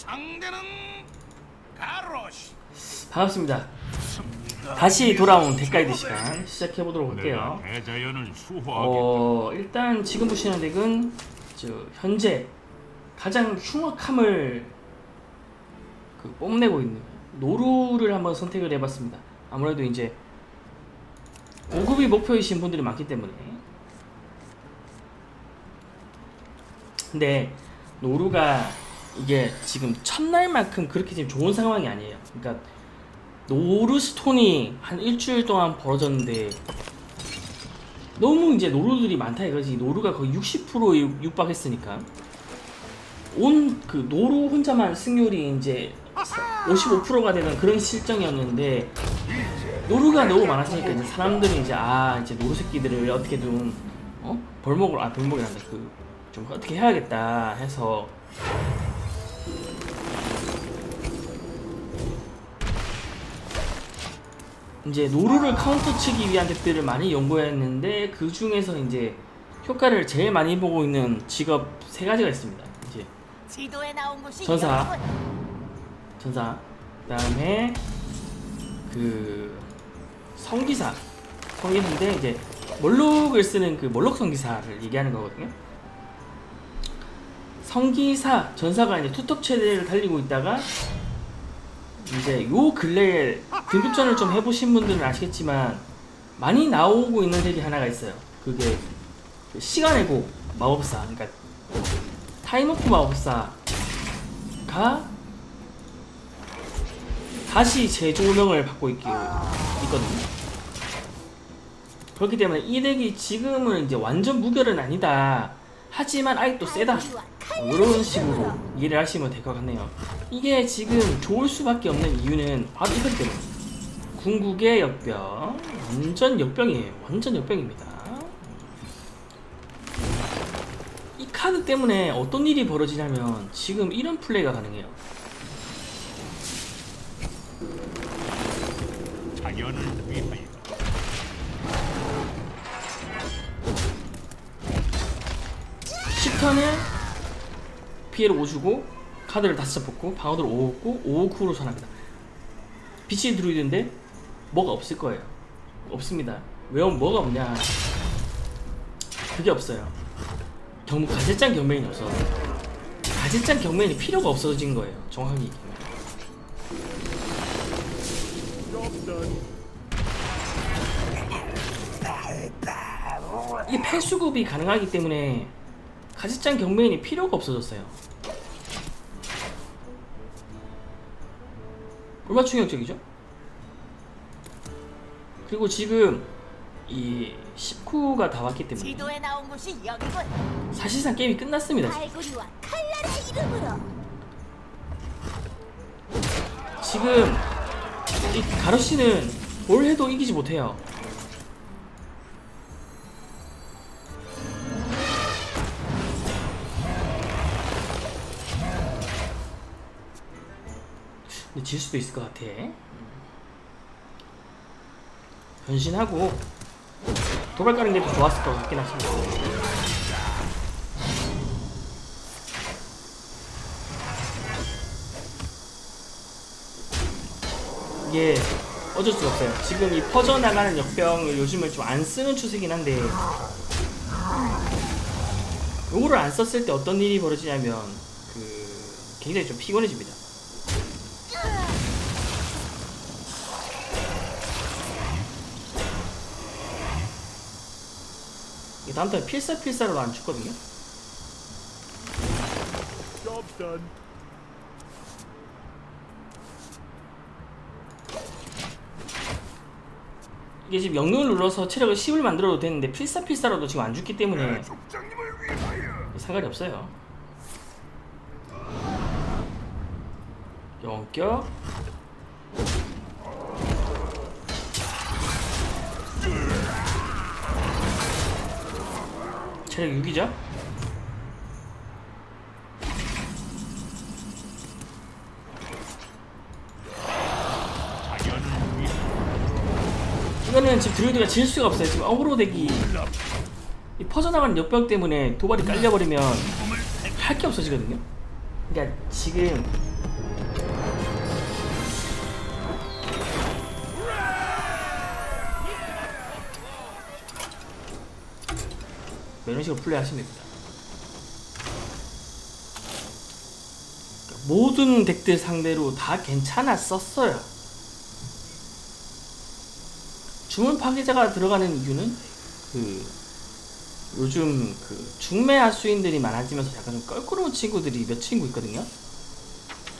상대는 가로시. 반갑습니다. 다시 돌아온 덱가이드 시간 시작해 보도록 할게요. 대자연을. 어 일단 지금 보시는 덱은 저 현재 가장 흉악함을 그 뽐내고 있는 노루를 한번 선택을 해봤습니다. 아무래도 이제 5급이 목표이신 분들이 많기 때문에 근데 노루가 이게 지금 첫날만큼 그렇게 지금 좋은 상황이 아니에요. 그러니까 노루스톤이 한 일주일 동안 벌어졌는데 너무 이제 노루들이 많다 이거지. 노루가 거의 60%에 육- 육박했으니까 온 그 노루 혼자만 승률이 이제 55%가 되는 그런 실정이었는데 노루가 너무 많았으니까 이제 사람들이 이제 아 이제 노루 새끼들을 어떻게든 어 벌목을 아 벌목이란다 그 좀 어떻게 해야겠다 해서 이제 노루를 카운터 치기 위한 덱들을 많이 연구했는데 그 중에서 이제 효과를 제일 많이 보고 있는 직업 세 가지가 있습니다. 이제 전사. 전사, 그다음에 그 성기사, 성기사인데 이제 멀록을 쓰는 그 멀록 성기사를 얘기하는 거거든요. 성기사 전사가 이제 투톱 체대를 달리고 있다가 이제 요 근래에 등급전을 좀 해보신 분들은 아시겠지만 많이 나오고 있는 덱이 하나가 있어요. 그게 그 시간의 고 마법사, 그러니까 타임오프 마법사가 다시 재조명을 받고 있기, 있거든요. 그렇기 때문에 이 덱이 지금은 이제 완전 무결은 아니다. 하지만 아직도 세다. 뭐 이런 식으로 이해를 하시면 될 것 같네요. 이게 지금 좋을 수밖에 없는 이유는 바로 이것 때문에. 궁극의 역병. 완전 역병이에요. 완전 역병입니다. 이 카드 때문에 어떤 일이 벌어지냐면 지금 이런 플레이가 가능해요. 자연을 위하여. 십0턴에 피해를 5 주고 카드를 다섯 장 뽑고 방어를 5 얻고 5 후로 전합니다. 빛이 드루이드인데 뭐가 없을 거예요. 없습니다. 왜 뭐가 없냐? 그게 없어요. 경 가제짱 경매인이 없어. 가제짱 경매인이 필요가 없어진 거예요. 정확히 얘기하면. 이게 패수급이 가능하기 때문에 가지짱 경매인이 필요가 없어졌어요. 얼마나 충격적이죠? 그리고 지금 이 19가 다 왔기 때문에 지도에 나온 곳이 여기군. 사실상 게임이 끝났습니다. 지금. 발구리와 칼날의 이름으로. 지금 이 가로씨는 뭘 해도 이기지 못해요. 근데 질 수도 있을 것 같아. 변신하고 도발 가는 게 더 좋았을 것 같긴 하지만. 이게 어쩔 수가 없어요. 지금 이 퍼져나가는 역병을 요즘을 좀안 쓰는 추세긴 한데 요거를 안 썼을 때 어떤 일이 벌어지냐면 그 굉장히 좀 피곤해집니다. 이게 다음 턴에 필사필사로 안 죽거든요. 이게 지금 영능을 눌러서 체력을 10을 만들어도 되는데 필사 필사로도 지금 안 죽기 때문에 족장님을 위하여. 상관이 없어요. 영격 체력 6이죠? 자연을 위하여. 이거는 지금 드루이드가 질 수가 없어요. 지금 어그로 덱이 이 퍼져나가는 역병 때문에 도발이 깔려버리면 할 게 없어지거든요. 그러니까 지금 이런 식으로 플레이하시면 됩니다. 모든 덱들 상대로 다 괜찮았었어요. 주문 파괴자가 들어가는 이유는 그 요즘 그 중매 하수인들이 많아지면서 약간 좀 껄끄러운 친구들이 몇 친구 있거든요.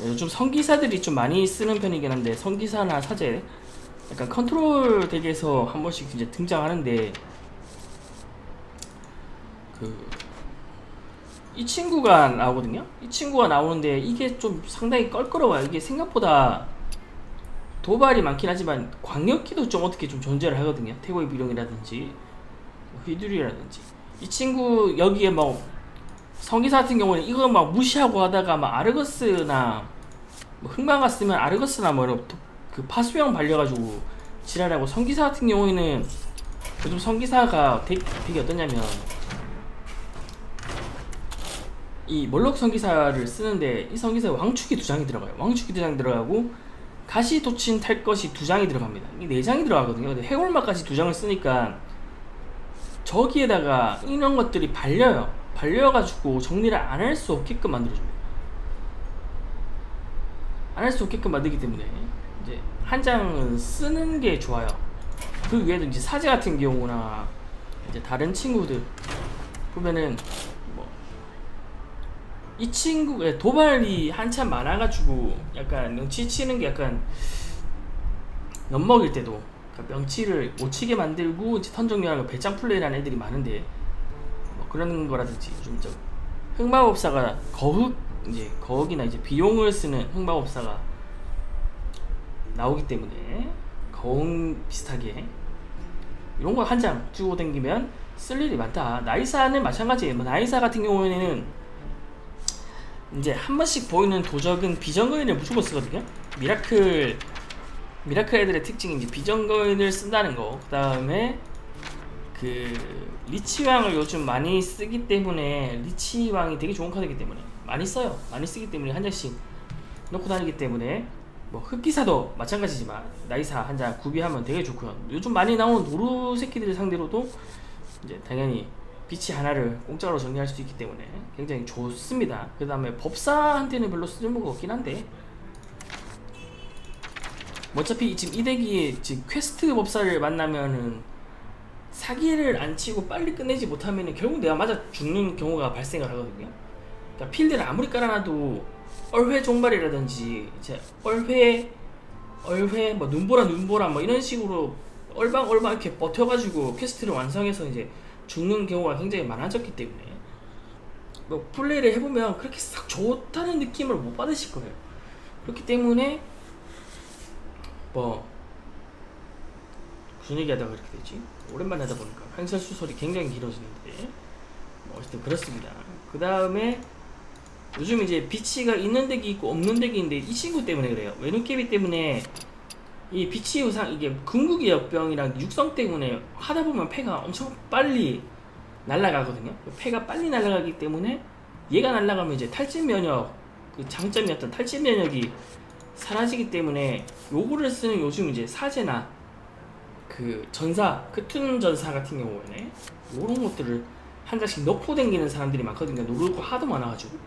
네, 요즘 성기사들이 좀 많이 쓰는 편이긴 한데 성기사나 사제 약간 컨트롤 덱에서 한 번씩 이제 등장하는데 그 이 친구가 나오거든요. 이 친구가 나오는데 이게 좀 상당히 껄끄러워요. 이게 생각보다 도발이 많긴 하지만 광역기도 좀 어떻게 좀 존재를 하거든요. 태고의 비룡이라든지 뭐 휘두리라든지 이 친구 여기에 뭐 성기사 같은 경우는 이거 막 무시하고 하다가 막 아르거스나 뭐 흑마가 쓰면 아르거스나 뭐 이런 도- 그 파수형 발려가지고 지랄하고 성기사 같은 경우에는 요즘 성기사가 덱, 덱이 어떠냐면 이 멀록 성기사를 쓰는데 이 성기사에 왕축이 두 장이 들어가요. 왕축이 두 장이 들어가고 가시 도친 탈 것이 두 장이 들어갑니다. 이네 장이 들어가거든요. 근데 해골마까지 두 장을 쓰니까 저기에다가 이런 것들이 발려요. 발려가지고 정리를 안 할 수 없게끔 만들어줍니다. 안 할 수 없게끔 만들기 때문에 이제 한 장은 쓰는 게 좋아요. 그 외에도 이제 사제 같은 경우나 이제 다른 친구들 보면은 뭐 이 친구의 도발이 한참 많아가지고 약간 명치 치는 게 약간 엿먹일 때도 그러니까 명치를 못 치게 만들고 이제 턴 정리하고 배짱 플레이라는 애들이 많은데 뭐 그런 거라든지 좀저 흑마법사가 거흑 이제 거흑이나 이제 비용을 쓰는 흑마법사가 나오기 때문에 거웅 비슷하게 이런 거 한 장 주고 댕기면 쓸 일이 많다. 나이사는 마찬가지예요. 뭐 나이사 같은 경우에는 이제 한 번씩 보이는 도적은 비정거인을 무조건 쓰거든요. 미라클 미라클 애들의 특징이 이제 비정거인을 쓴다는 거. 그다음에 그 리치왕을 요즘 많이 쓰기 때문에 리치왕이 되게 좋은 카드이기 때문에 많이 써요. 많이 쓰기 때문에 한 장씩 넣고 다니기 때문에 뭐 흑기사도 마찬가지지만 나이사 한 장 구비하면 되게 좋고요. 요즘 많이 나오는 노루 새끼들 상대로도 이제 당연히 비치 하나를 공짜로 정리할 수 있기 때문에 굉장히 좋습니다. 그 다음에 법사한테는 별로 쓸모가 없긴 한데 뭐 어차피 지금 이 덱이 지금 퀘스트 법사를 만나면은 사기를 안 치고 빨리 끝내지 못하면은 결국 내가 맞아 죽는 경우가 발생을 하거든요. 그러니까 필드를 아무리 깔아놔도 얼회 종발이라든지 이제 얼회 얼회 뭐 눈보라 눈보라 뭐 이런 식으로 얼방얼방 이렇게 버텨가지고 퀘스트를 완성해서 이제 죽는 경우가 굉장히 많아졌기 때문에 뭐 플레이를 해보면 그렇게 싹 좋다는 느낌을 못 받으실 거예요. 그렇기 때문에 뭐 무슨 얘기하다가 그렇게 되지? 오랜만에 하다 보니까 한설 수설이 굉장히 길어지는데 뭐 어쨌든 그렇습니다. 그 다음에 요즘 이제 비치가 있는 덱이 있고 없는 있는데 이 친구 때문에 그래요. 외눈깨비 때문에 이 비치 우상 이게 궁극의 역병이랑 육성 때문에 하다 보면 패가 엄청 빨리 날아가거든요. 그 패가 빨리 날아가기 때문에 얘가 날아가면 이제 탈진 면역 그 장점이었던 탈진 면역이 사라지기 때문에 요거를 쓰는 요즘 이제 사제나 그 전사 크툰 전사 같은 경우에는 요런 것들을 한 장씩 넣고 다니는 사람들이 많거든요. 거 하도 많아가지고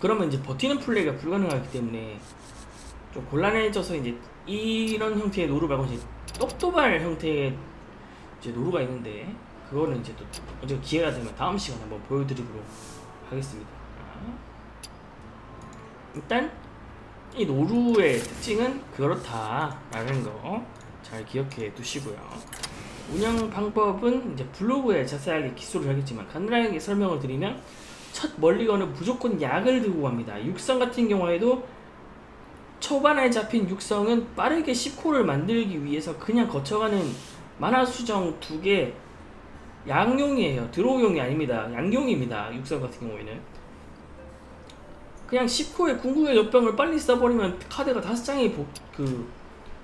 그러면 이제 버티는 플레이가 불가능하기 때문에 좀 곤란해져서 이제 이런 형태의 노루 말고 이제 똑도발 형태의 이제 노루가 있는데 그거는 이제 또 언제 기회가 되면 다음 시간에 한번 보여드리도록 하겠습니다. 일단 이 노루의 특징은 그렇다라는 거 잘 기억해 두시고요. 운영 방법은 이제 블로그에 자세하게 기술을 하겠지만 간단하게 설명을 드리면 첫 멀리건은 무조건 약을 들고 갑니다. 육성 같은 경우에도 초반에 잡힌 육성은 빠르게 10코를 만들기 위해서 그냥 거쳐가는 만화 수정 두 개 양용이에요. 드로우용이 아닙니다. 양용입니다. 육성 같은 경우에는 그냥 10코의 궁극의 역병을 빨리 써버리면 카드가 다섯 장이 복- 그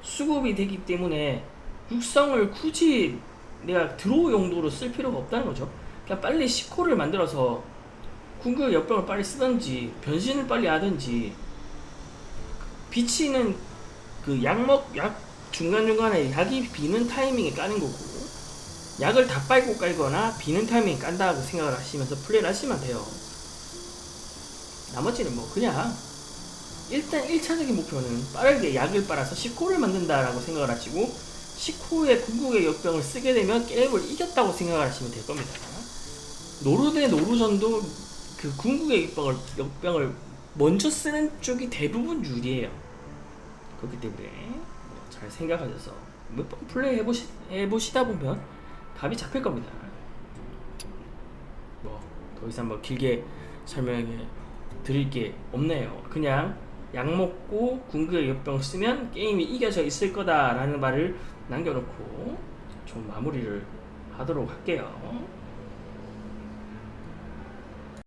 수급이 되기 때문에 육성을 굳이 내가 드로우 용도로 쓸 필요가 없다는 거죠. 그냥 빨리 10코를 만들어서 궁극의 역병을 빨리 쓰든지 변신을 빨리 하든지 비치는 그 약 먹 약 중간중간에 약이 비는 타이밍에 까는 거고 약을 다 빨고 깔거나 비는 타이밍에 깐다고 생각을 하시면서 플레이를 하시면 돼요 나머지는 뭐 그냥 일단 1차적인 목표는 빠르게 약을 빨아서 10코를 만든다라고 생각을 하시고 10코의 궁극의 역병을 쓰게 되면 게임을 이겼다고 생각을 하시면 될 겁니다 노루 대 노루전도 그 궁극의 역병을, 역병을 먼저 쓰는 쪽이 대부분 유리해요. 그렇기 때문에 뭐잘 생각하셔서 몇 번 플레이 해보시, 해보시다 보면 답이 잡힐 겁니다. 뭐 더 이상 뭐 길게 설명해 드릴 게 없네요. 그냥 약 먹고 궁극의 역병 쓰면 게임이 이겨져 있을 거다라는 말을 남겨놓고 좀 마무리를 하도록 할게요.